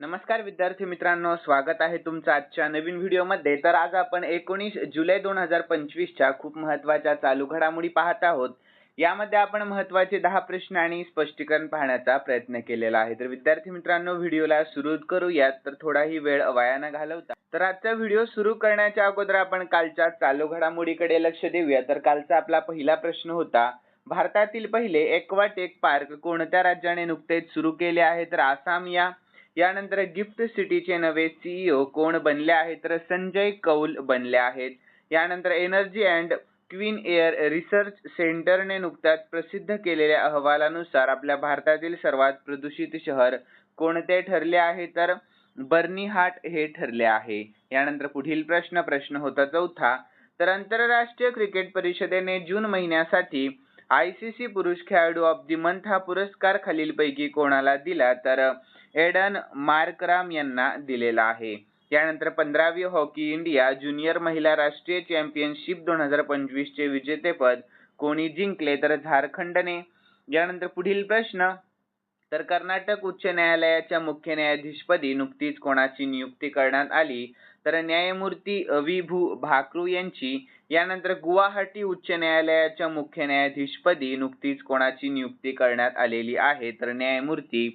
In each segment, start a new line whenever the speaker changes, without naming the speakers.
नमस्कार विद्यार्थी मित्रांनो स्वागत आहे तुमचं आजच्या नवीन व्हिडिओमध्ये. तर आज आपण एकोणीस जुलै दोन हजार पंचवीसच्या खूप महत्त्वाच्या चालू घडामोडी पाहत आहोत. यामध्ये आपण महत्त्वाचे दहा प्रश्न आणि स्पष्टीकरण पाहण्याचा प्रयत्न केलेला आहे. तर विद्यार्थी मित्रांनो व्हिडिओला सुरू करूयात. तर थोडाही वेळ वाया न घालवता. तर आजचा व्हिडिओ सुरू करण्याच्या अगोदर आपण कालच्या चालू घडामोडीकडे लक्ष देऊया. तर कालचा आपला पहिला प्रश्न होता भारतातील पहिले एक्वाटेक पार्क कोणत्या राज्याने नुकतेच सुरू केले आहे? तर आसाम या यानंतर गिफ्ट सिटीचे नवे सीईओ कोण बनले आहेत तर संजय कौल बनले आहेत. यानंतर energy and clean air research सेंटरने नुकत्याच प्रसिद्ध केलेल्या अहवालानुसार आपल्या भारतातील सर्वात प्रदूषित शहर कोणते ठरले आहे तर बर्निहाट हे ठरले आहे. यानंतर पुढील प्रश्न प्रश्न होता चौथा. तर आंतरराष्ट्रीय क्रिकेट परिषदेने जून महिन्यासाठी आय सी सी पुरुष खेळाडू ऑफ दी मंथ हा पुरस्कार खालीलपैकी कोणाला दिला? तर एडन मार्कराम यांना दिलेला आहे. यानंतर पंधरावी हॉकी इंडिया ज्युनियर महिला राष्ट्रीय चॅम्पियनशिप दोन हजार पंचवीसचे विजेतेपद कोणी जिंकले तर झारखंडने. यानंतर पुढील प्रश्न तर कर्नाटक उच्च न्यायालयाच्या मुख्य न्यायाधीशपदी नुकतीच कोणाची नियुक्ती करण्यात आली? तर न्यायमूर्ती विभू भाकरू यांची. यानंतर गुवाहाटी उच्च न्यायालयाच्या मुख्य न्यायाधीशपदी नुकतीच कोणाची नियुक्ती करण्यात आलेली आहे? तर न्यायमूर्ती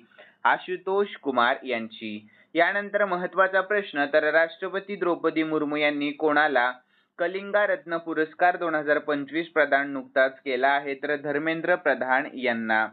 आशुतोष कुमार यांची. यानंतर महत्त्वाचा प्रश्न तर राष्ट्रपती द्रौपदी मुर्मू यांनी कोणाला कलिंगा रत्न पुरस्कार दोन हजार पंचवीस प्रदान नुकताच केला आहे तर धर्मेंद्र प्रधान यांना.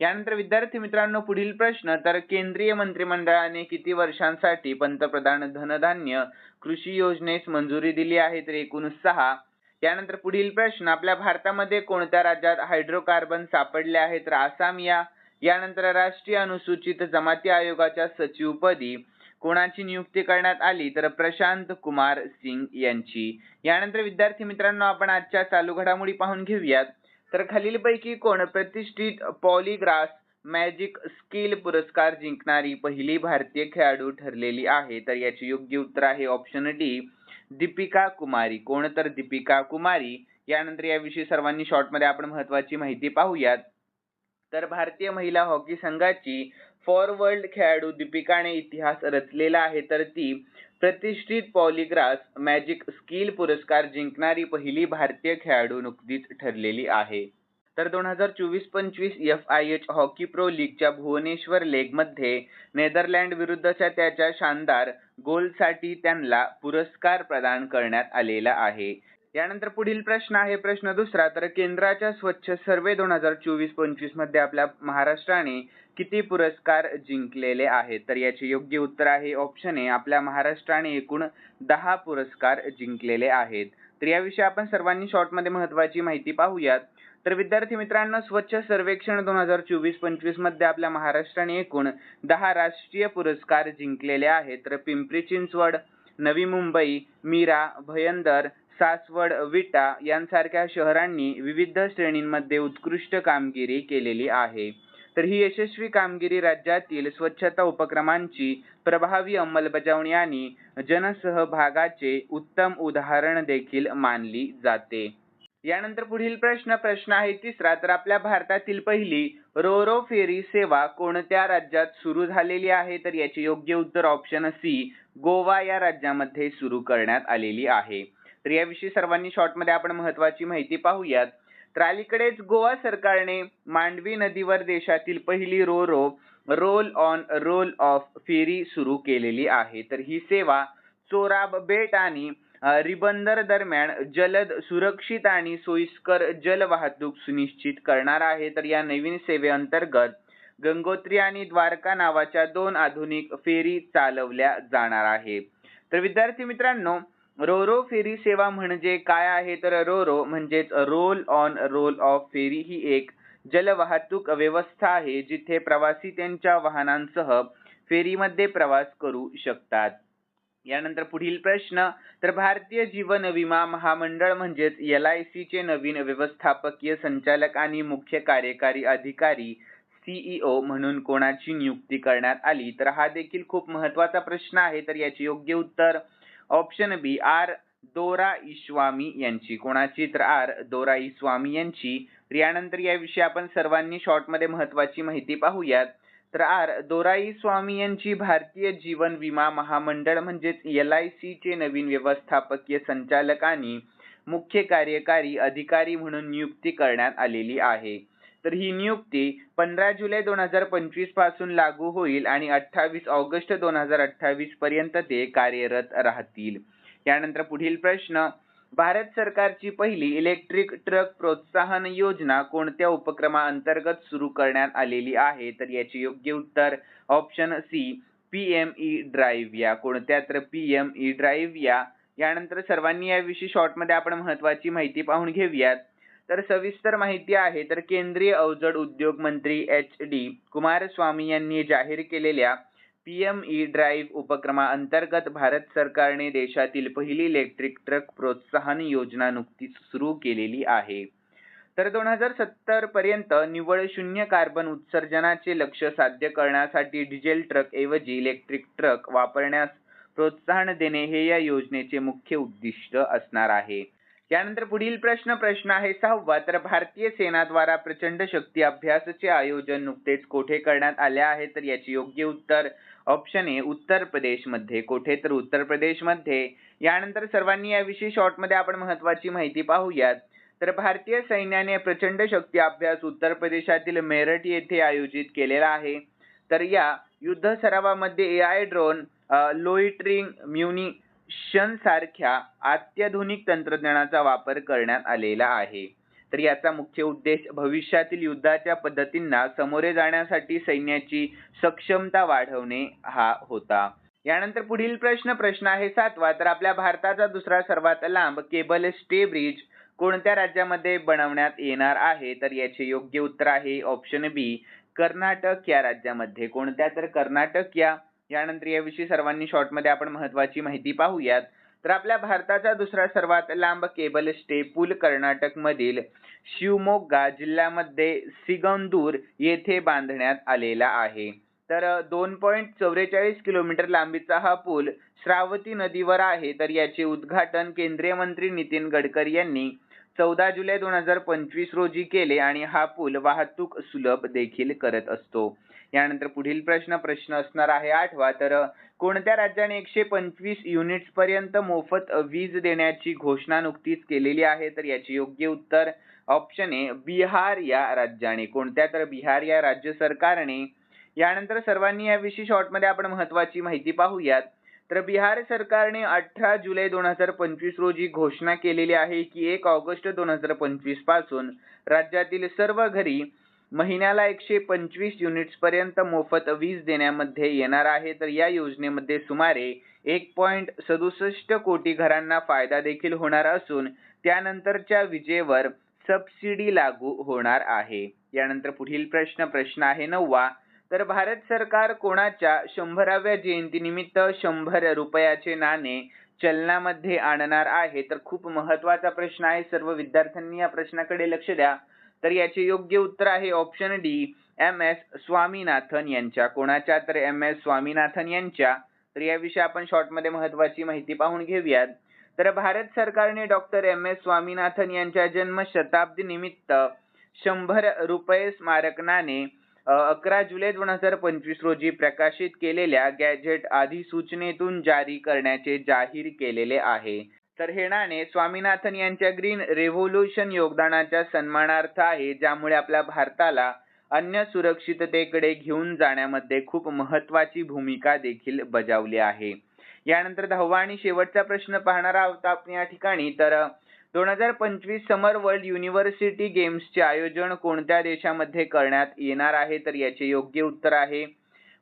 यानंतर विद्यार्थी मित्रांनो पुढील प्रश्न तर केंद्रीय मंत्रिमंडळाने किती वर्षांसाठी पंतप्रधान धनधान्य कृषी योजनेस मंजुरी दिली आहे तर एकूण सहा. यानंतर पुढील प्रश्न आपल्या भारतामध्ये कोणत्या राज्यात हायड्रोकार्बन सापडले आहेत तर आसाम या यानंतर राष्ट्रीय अनुसूचित जमाती आयोगाच्या सचिवपदी कोणाची नियुक्ती करण्यात आली तर प्रशांत कुमार सिंग यांची. यानंतर विद्यार्थी मित्रांनो आपण आजच्या चालू घडामोडी पाहून घेऊयात. तर खालीलपैकी कोण प्रतिष्ठित पॉलीग्रास मॅजिक स्किल पुरस्कार जिंकणारी पहिली भारतीय खेळाडू ठरलेली आहे? तर याची योग्य उत्तर आहे ऑप्शन डी दीपिका कुमारी. कोण तर दीपिका कुमारी? यानंतर याविषयी सर्वांनी शॉर्टमध्ये आपण महत्वाची माहिती पाहूयात. तर भारतीय महिला हॉकी संघाची फॉरवर्ड खेळाडू दीपिकाने इतिहास रचलेला आहे. तर ती प्रतिष्ठित पॉलिग्रास मॅजिक स्किल पुरस्कार जिंकणारी पहिली भारतीय खेळाडू नुकतीच ठरलेली आहे. तर दोन हजार चोवीस पंचवीस F I H hockey pro लीगच्या भुवनेश्वर लेगमध्ये नेदरलँड विरुद्धच्या त्याच्या शानदार गोलसाठी त्यांना पुरस्कार प्रदान करण्यात आलेला आहे. यानंतर पुढील प्रश्न आहे प्रश्न दुसरा. तर केंद्राच्या स्वच्छ सर्वे दोन हजार चोवीस पंचवीसमध्ये आपल्या महाराष्ट्राने किती पुरस्कार जिंकलेले आहेत? तर याचे योग्य उत्तर आहे ऑप्शन ए आपल्या महाराष्ट्राने एकूण दहा पुरस्कार जिंकलेले आहेत. तर याविषयी आपण सर्वांनी शॉर्टमध्ये महत्वाची माहिती पाहूयात. तर विद्यार्थी मित्रांनो स्वच्छ सर्वेक्षण दोन हजार चोवीस पंचवीसमध्ये आपल्या महाराष्ट्राने एकूण दहा राष्ट्रीय पुरस्कार जिंकलेले आहेत. तर पिंपरी चिंचवड नवी मुंबई मीरा भयंदर सासवड विटा यांसारख्या शहरांनी विविध श्रेणींमध्ये उत्कृष्ट कामगिरी केलेली आहे. तर ही यशस्वी कामगिरी राज्यातील स्वच्छता उपक्रमांची प्रभावी अंमलबजावणी आणि जनसहभागाचे उत्तम उदाहरण देखील मानली जाते. यानंतर पुढील प्रश्न प्रश्न आहे तिसरा. तर आपल्या भारतातील पहिली रोरो फेरी सेवा कोणत्या राज्यात सुरू झालेली आहे? तर याचे योग्य उत्तर ऑप्शन सी गोवा या राज्यामध्ये सुरू करण्यात आलेली आहे. तर याविषयी सर्वांनी शॉर्टमध्ये आपण महत्वाची माहिती पाहूयात. तर अलीकडेच गोवा सरकारने मांडवी नदीवर देशातील पहिली ro ro roll on roll off ferry सुरू केलेली आहे. तर ही सेवा चोराब बेट आणि रिबंदर दरम्यान जलद सुरक्षित आणि सोयीस्कर जल वाहतूक सुनिश्चित करणार आहे. तर या नवीन सेवेअंतर्गत गंगोत्री आणि द्वारका नावाच्या दोन आधुनिक फेरी चालवल्या जाणार आहे. तर विद्यार्थी मित्रांनो रोरो फेरी सेवा म्हणजे काय आहे? तर रोरो म्हणजेच roll on roll off ferry ही एक जलवाहतूक व्यवस्था आहे जिथे प्रवासी त्यांच्या वाहनांसह फेरीमध्ये प्रवास करू शकतात. यानंतर पुढील प्रश्न तर भारतीय जीवन विमा महामंडळ म्हणजेच एल आय सीचे नवीन व्यवस्थापकीय संचालक आणि मुख्य कार्यकारी अधिकारी सीईओ म्हणून कोणाची नियुक्ती करण्यात आली? तर हा देखील खूप महत्त्वाचा प्रश्न आहे तर याचे योग्य उत्तर ऑप्शन बी आर दोरा इस्वामी यांची. कोणाची तर आर दोरा इस्वामी यांची. यानंतर याविषयी आपण सर्वांनी शॉर्टमध्ये महत्वाची माहिती पाहूयात. तर आर दोराई स्वामी यांची भारतीय जीवन विमा महामंडळ म्हणजेच एल आय सीचे नवीन व्यवस्थापकीय संचालक आणि मुख्य कार्यकारी अधिकारी म्हणून नियुक्ती करण्यात आलेली आहे. तर ही नियुक्ती पंधरा जुलै दोन हजार पंचवीसपासून लागू होईल आणि अठ्ठावीस ऑगस्ट दोन हजार अठ्ठावीस पर्यंत ते कार्यरत राहतील. यानंतर पुढील प्रश्न भारत सरकारची पहिली इलेक्ट्रिक ट्रक प्रोत्साहन योजना कोणत्या उपक्रमाअंतर्गत सुरू करण्यात आलेली आहे? तर याचे योग्य उत्तर option C P M E drive या. कोणत्या तर पीएमई ड्राईव्ह या. यानंतर सर्वांनी याविषयी शॉर्टमध्ये आपण महत्वाची माहिती पाहून घेऊयात. तर सविस्तर माहिती आहे तर केंद्रीय अवजड उद्योग मंत्री एच डी कुमारस्वामी यांनी जाहीर केलेल्या पी एम ई ड्राईव्ह उपक्रमाअंतर्गत भारत सरकारने देशातील पहिली इलेक्ट्रिक ट्रक प्रोत्साहन योजना नुकतीच सुरू केलेली आहे. तर दोन हजार सत्तर पर्यंत निव्वळ शून्य कार्बन उत्सर्जनाचे लक्ष साध्य करण्यासाठी डिझेल ट्रक ऐवजी इलेक्ट्रिक ट्रक वापरण्यास प्रोत्साहन देणे हे या योजनेचे मुख्य उद्दिष्ट असणार आहे. यानंतर पुढील प्रश्न प्रश्न आहे सहावा. तर भारतीय सेनाद्वारा प्रचंड शक्ती अभ्यासाचे आयोजन नुकतेच कोठे करण्यात आले आहे? तर याचे योग्य उत्तर ऑप्शन ए उत्तर प्रदेशमध्ये कोठे? तर उत्तर प्रदेशमध्ये यानंतर सर्वांनी याविषयी शॉर्टमध्ये आपण महत्वाची माहिती पाहूयात. तर भारतीय सैन्याने प्रचंड शक्ती अभ्यास उत्तर प्रदेशातील मेरठ येथे आयोजित केलेला आहे. तर या युद्ध सरावामध्ये ए आय ड्रोन लोईट्रिंग म्युनी सारख्या अत्याधुनिक तंत्रज्ञानाचा वापर करण्यात आलेला आहे. तर याचा मुख्य उद्देश भविष्यातील युद्धाच्या पद्धतींना सामोरे जाण्यासाठी सैन्याची सक्षमता वाढवणे हा होता. यानंतर पुढील प्रश्न प्रश्न आहे सातवा. तर आपल्या भारताचा दुसरा सर्वात लांब केबल स्टे ब्रिज कोणत्या राज्यामध्ये बनवण्यात येणार आहे? तर याचे योग्य उत्तर आहे ऑप्शन बी कर्नाटक. या राज्यामध्ये कोणत्या? तर कर्नाटक या यानंतर याविषयी सर्वांनी शॉर्टमध्ये आपण महत्वाची माहिती पाहूयात. तर आपल्या भारताचा दुसरा सर्वात लांब केबल स्टे पूल कर्नाटक मधील शिवमोग्गा जिल्ह्यामध्ये सिगंदूर येथे बांधण्यात आलेला आहे. तर दोन पॉईंट चौवेचाळीस किलोमीटर लांबीचा हा पूल श्रावती नदीवर आहे. तर याचे उद्घाटन केंद्रीय मंत्री नितीन गडकरी यांनी चौदा जुलै दोन हजार पंचवीस रोजी केले आणि हा पूल वाहतूक सुलभ देखील करत असतो. यानंतर पुढील प्रश्न प्रश्न असणार आहे आठवा. तर कोणत्या राज्याने एकशे पंचवीस युनिट्स पर्यंत मोफत वीज देण्याची घोषणा नुकतीच केलेली आहे? तर याचे योग्य उत्तर ऑप्शन ए बिहार या राज्याने. कोणत्या? तर बिहार या राज्य सरकारने. यानंतर सर्वांनी याविषयी शॉर्टमध्ये आपण महत्वाची माहिती पाहूयात. तर बिहार सरकारने अठरा जुलै दोन हजार पंचवीस रोजी घोषणा केलेली आहे की एक ऑगस्ट दोन हजार पंचवीसपासून राज्यातील सर्व घरी महिन्याला एकशे पंचवीस युनिट्स पर्यंत मोफत वीज देण्यामध्ये येणार आहे. तर या योजनेमध्ये सुमारे एक पॉईंट सदुसष्ट कोटी घरांना फायदा देखील होणार असून त्यानंतरच्या विजेवर सबसिडी लागू होणार आहे. यानंतर पुढील प्रश्न प्रश्न आहे नववा. तर भारत सरकार कोणाच्या शंभराव्या जयंतीनिमित्त शंभर रुपयाचे नाणे चलनामध्ये आणणार आहे? तर खूप महत्त्वाचा प्रश्न आहे. सर्व विद्यार्थ्यांनी या प्रश्नाकडे लक्ष द्या. तर याचे योग्य उत्तर आहे option D M S Swaminathan यांच्या. कोणाच्या? तर एम एस स्वामीनाथन यांच्या. तर याविषयी आपण शॉर्टमध्ये महत्वाची माहिती पाहून घेऊयात. तर भारत सरकारने डॉक्टर एम एस स्वामीनाथन यांच्या जन्म शताब्दी निमित्त शंभर रुपये स्मारकनाने अकरा जुलै दोन हजार पंचवीस रोजी प्रकाशित केलेल्या गॅजेट अधिसूचनेतून जारी करण्याचे जाहीर केलेले आहे. तर हे नाणे स्वामीनाथन यांच्या ग्रीन रेव्होल्युशन योगदानाच्या सन्मानार्थ आहे ज्यामुळे आपल्या भारताला अन्य सुरक्षिततेकडे घेऊन जाण्यामध्ये खूप महत्वाची भूमिका देखील बजावली आहे. यानंतर दहावा आणि शेवटचा प्रश्न पाहणार आहोत आपण या ठिकाणी. तर दोन हजार पंचवीस समर वर्ल्ड युनिव्हर्सिटी गेम्सचे आयोजन कोणत्या देशामध्ये करण्यात येणार आहे? तर याचे योग्य उत्तर आहे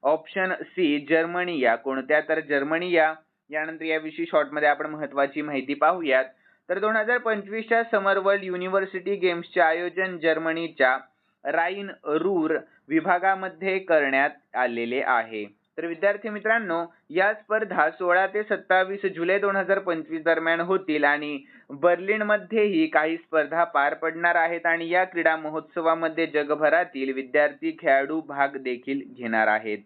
ऑप्शन सी जर्मनी या. कोणत्या? तर जर्मनी या. यानंतर याविषयी शॉर्टमध्ये आपण महत्वाची माहिती पाहूयात. तर दोन हजार पंचवीसच्या समर वर्ल्ड युनिव्हर्सिटी गेम्सचे आयोजन जर्मनीच्या राईन रूर विभागामध्ये करण्यात आलेले आहे. तर विद्यार्थी मित्रांनो या स्पर्धा सोळा ते सत्तावीस जुलै दोन हजार पंचवीस दरम्यान होतील आणि बर्लिनमध्येही काही स्पर्धा पार पडणार आहेत आणि या क्रीडा महोत्सवामध्ये जगभरातील विद्यार्थी खेळाडू भाग देखील घेणार आहेत.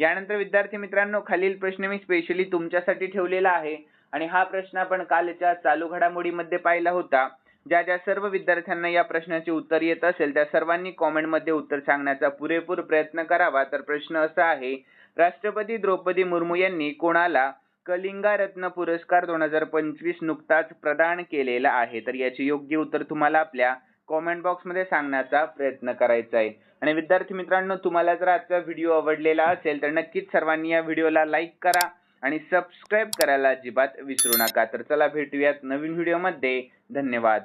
यानंतर विद्यार्थी मित्रांनो खालील प्रश्न मी स्पेशली तुमच्यासाठी ठेवलेला आहे. आणि हा प्रश्न आपण कालच्या चालू घडामोडीमध्ये पाहिला होता. ज्या ज्या सर्व विद्यार्थ्यांना या प्रश्नाचे उत्तर येत असेल त्या सर्वांनी कॉमेंटमध्ये उत्तर सांगण्याचा पुरेपूर प्रयत्न करावा. तर प्रश्न असा आहे राष्ट्रपती द्रौपदी मुर्मू यांनी कोणाला कलिंगा रत्न पुरस्कार दोन हजार पंचवीस नुकताच प्रदान केलेला आहे? तर याचे योग्य उत्तर तुम्हाला आपल्या कॉमेंट बॉक्समध्ये सांगण्याचा प्रयत्न करायचा आहे. आणि विद्यार्थी मित्रांनो तुम्हाला जर आजचा व्हिडिओ आवडलेला असेल तर नक्कीच सर्वांनी या व्हिडिओला लाईक करा आणि सबस्क्राईब करायला अजिबात विसरू नका. तर चला भेटूयात नवीन व्हिडिओमध्ये. धन्यवाद.